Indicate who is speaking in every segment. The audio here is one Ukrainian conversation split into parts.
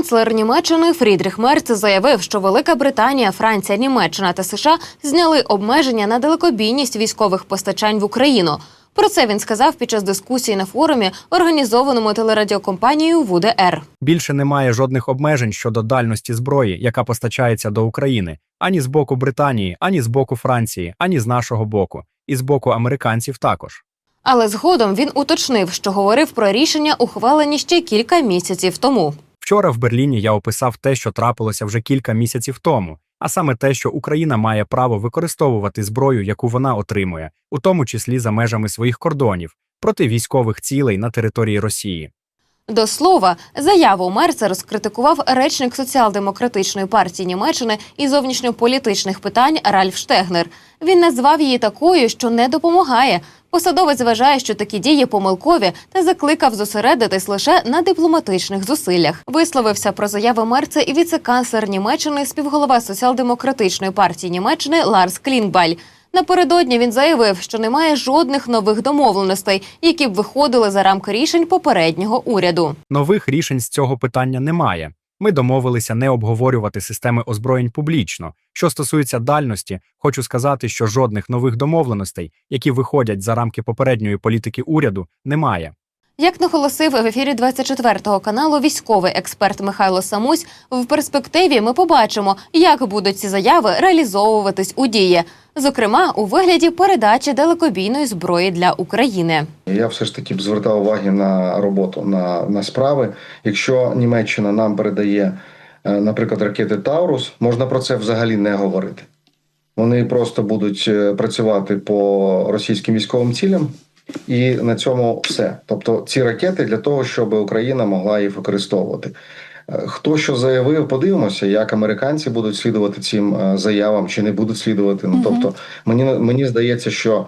Speaker 1: Канцлер Німеччини Фрідріх Мерц заявив, що Велика Британія, Франція, Німеччина та США зняли обмеження на далекобійність військових постачань в Україну. Про це він сказав під час дискусії на форумі, організованому телерадіокомпанією ВУДР.
Speaker 2: Більше немає жодних обмежень щодо дальності зброї, яка постачається до України, ані з боку Британії, ані з боку Франції, ані з нашого боку, і з боку американців також.
Speaker 1: Але згодом він уточнив, що говорив про рішення, ухвалені ще кілька місяців тому.
Speaker 2: Вчора в Берліні я описав те, що трапилося вже кілька місяців тому, а саме те, що Україна має право використовувати зброю, яку вона отримує, у тому числі за межами своїх кордонів, проти військових цілей на території Росії.
Speaker 1: До слова, заяву Мерца розкритикував речник соціал-демократичної партії Німеччини і зовнішньополітичних питань Ральф Штегнер. Він назвав її такою, що не допомагає. Посадовець вважає, що такі дії помилкові та закликав зосередитись лише на дипломатичних зусиллях. Висловився про заяви Мерца і віце-канцлер Німеччини, співголова соціал-демократичної партії Німеччини Ларс Клінбаль. Напередодні він заявив, що немає жодних нових домовленостей, які б виходили за рамки рішень попереднього уряду.
Speaker 2: Нових рішень з цього питання немає. Ми домовилися не обговорювати системи озброєнь публічно. Що стосується дальності, хочу сказати, що жодних нових домовленостей, які виходять за рамки попередньої політики уряду, немає.
Speaker 1: Як наголосив в ефірі 24-го каналу військовий експерт Михайло Самусь, в перспективі ми побачимо, як будуть ці заяви реалізовуватись у дії, зокрема у вигляді передачі далекобійної зброї для України.
Speaker 3: Я все ж таки б звертав уваги на роботу, на, на справи. Якщо Німеччина нам передає, е, наприклад, ракети Таурус, можна про це взагалі не говорити. Вони просто будуть е, працювати по російським військовим цілям, і на цьому все. Тобто, ці ракети для того, щоб Україна могла їх використовувати. Е, Хто що заявив, подивимося, як американці будуть слідувати цим е, заявам чи не будуть слідувати. Ну тобто, мені мені здається, що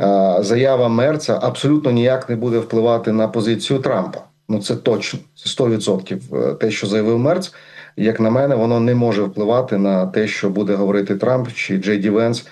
Speaker 3: е, заява Мерца абсолютно ніяк не буде впливати на позицію Трампа. Ну це точно, це 100%. Е, Те, що заявив Мерц, як на мене, воно не може впливати на те, що буде говорити Трамп чи Джей Ді Венс,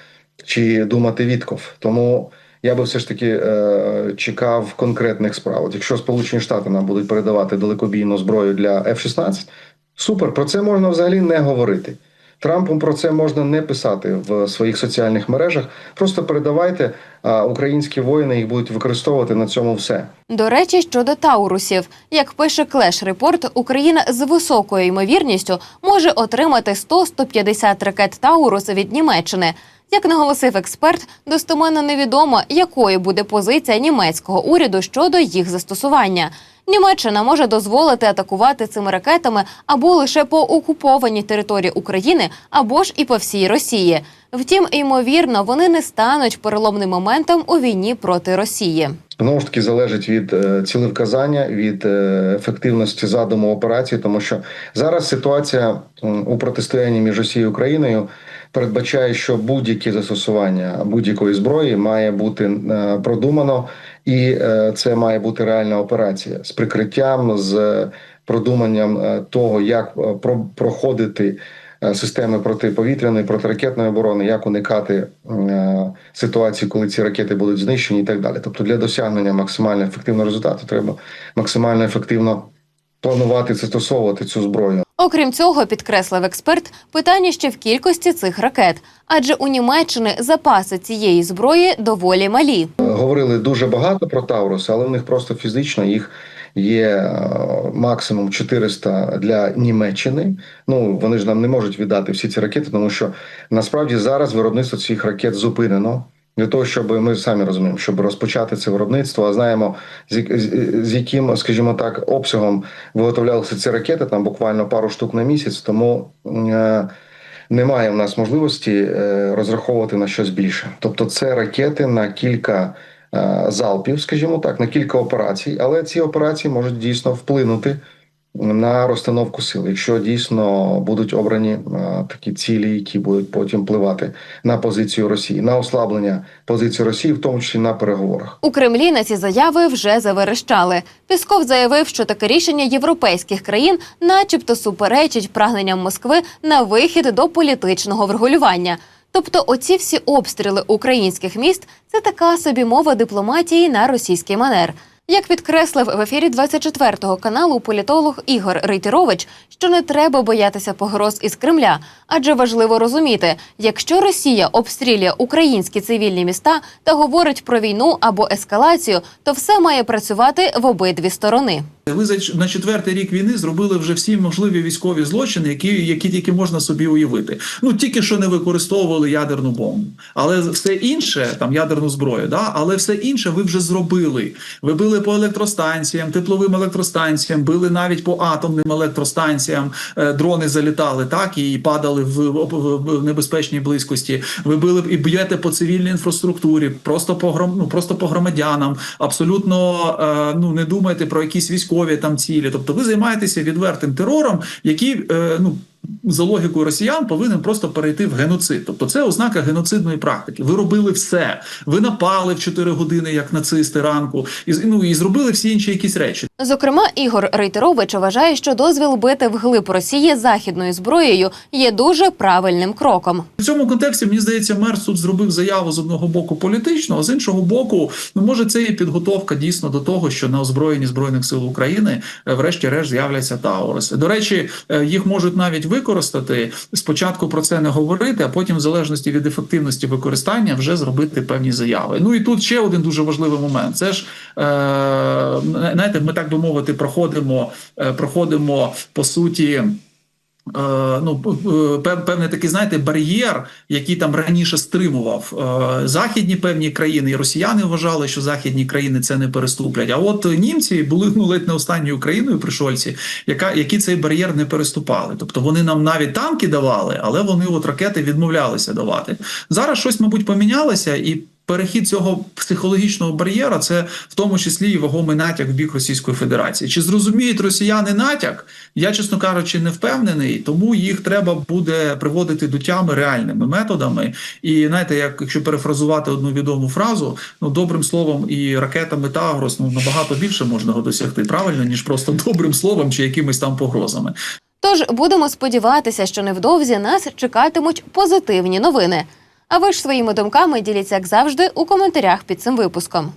Speaker 3: чи думати Вітков. Тому я би все ж таки е, чекав конкретних справ. От Якщо Сполучені Штати нам будуть передавати далекобійну зброю для F-16, супер, про це можна взагалі не говорити. Трампу про це можна не писати в своїх соціальних мережах. Просто передавайте, а українські воїни їх будуть використовувати на цьому все.
Speaker 1: До речі, щодо таурусів, як пише Клеш Репорт, Україна з високою ймовірністю може отримати 100-150 ракет Таурус від Німеччини. Як наголосив експерт, достеменно невідомо, якою буде позиція німецького уряду щодо їх застосування. Німеччина може дозволити атакувати цими ракетами або лише по окупованій території України, або ж і по всій Росії. Втім, ймовірно, вони не стануть переломним моментом у війні проти Росії.
Speaker 3: Знову ж таки залежить від е, цілевказання, від е, ефективності задуму операції, тому що зараз ситуація у протистоянні між Росією і Україною передбачає, що будь-яке застосування будь-якої зброї має бути е, продумано, і е, це має бути реальна операція з прикриттям, з продуманням е, того, як проходити системи протиповітряної, протиракетної оборони, як уникати ситуації, коли ці ракети будуть знищені, і так далі. Тобто, для досягнення максимально ефективного результату треба максимально ефективно планувати застосовувати цю зброю.
Speaker 1: Окрім цього, підкреслив експерт, питання ще в кількості цих ракет, адже у Німеччини запаси цієї зброї доволі малі.
Speaker 3: Говорили дуже багато про Таурус, але в них просто фізично їх є е, максимум 400 для Німеччини. Ну вони ж нам не можуть віддати всі ці ракети, тому що насправді зараз виробництво цих ракет зупинено. Для того, щоб ми самі розуміємо, щоб розпочати це виробництво, а знаємо, з, яким, скажімо так, обсягом виготовлялися ці ракети, там буквально пару штук на місяць, тому е, немає в нас можливості е, розраховувати на щось більше. Тобто, це ракети на кілька е, залпів, скажімо так, на кілька операцій, але ці операції можуть дійсно вплинути на розстановку сил, якщо дійсно будуть обрані такі цілі, які будуть потім впливати на позицію Росії, на ослаблення позиції Росії, в тому числі на переговорах.
Speaker 1: У Кремлі на ці заяви вже заверещали. Пісков заявив, що таке рішення європейських країн, начебто, суперечить прагненням Москви на вихід до політичного врегулювання. Тобто, оці всі обстріли українських міст це така собі мова дипломатії на російський манер. Як підкреслив в ефірі 24-го каналу політолог Ігор Рейтірович, що не треба боятися погроз із Кремля, адже важливо розуміти, якщо Росія обстрілює українські цивільні міста та говорить про війну або ескалацію, то все має працювати в обидві сторони.
Speaker 4: Ви на четвертий рік війни зробили вже всі можливі військові злочини, які, які тільки можна собі уявити. Ну тільки що не використовували ядерну бомбу, але все інше, там ядерну зброю, да, але все інше ви вже зробили. Ви били по електростанціям, тепловим електростанціям, били навіть по атомним електростанціям. Е, Дрони залітали так і падали в небезпечній близькості. Ви били і б'єте по цивільній інфраструктурі, просто по гром, ну, просто по громадянам. Абсолютно е, ну не думайте про якісь військові там цілі. Тобто ви займаєтеся відвертим терором, який е, ну. За логікою росіян повинен просто перейти в геноцид. Тобто це ознака геноцидної практики. Ви робили все. Ви напали в 4 години, як нацисти ранку, і ну і зробили всі інші якісь речі.
Speaker 1: Зокрема, Ігор Рейтерович вважає, що дозвіл бити вглиб Росії західною зброєю є дуже правильним кроком.
Speaker 4: В цьому контексті мені здається, мер суд зробив заяву з одного боку політично, а з іншого боку, ну може це і підготовка дійсно до того, що на озброєнні збройних сил України е, врешті-решт з'являться Тауруси. До речі, е, їх можуть навіть використати. Спочатку про це не говорити, а потім, в залежності від ефективності використання, вже зробити певні заяви. Ну і тут ще один дуже важливий момент. Це ж е, знаєте, ми так би мовити, проходимо, е, проходимо по суті. Е, ну, пев- певний такий, знаєте, бар'єр, який там раніше стримував е, західні певні країни, і росіяни вважали, що західні країни це не переступлять. А от німці були ну ледь не останньою країною пришольці, яка які цей бар'єр не переступали. Тобто вони нам навіть танки давали, але вони от ракети відмовлялися давати. Зараз щось, мабуть, помінялося і. Перехід цього психологічного бар'єра це в тому числі і вагомий натяк в бік Російської Федерації. Чи зрозуміють росіяни натяк? Я, чесно кажучи, не впевнений, тому їх треба буде приводити до тями реальними методами. І знаєте, як якщо перефразувати одну відому фразу, ну добрим словом і ракетами Тагрос ну набагато більше можна його досягти правильно ніж просто добрим словом чи якимись там погрозами.
Speaker 1: Тож будемо сподіватися, що невдовзі нас чекатимуть позитивні новини. А ви ж своїми думками діліться як завжди у коментарях під цим випуском.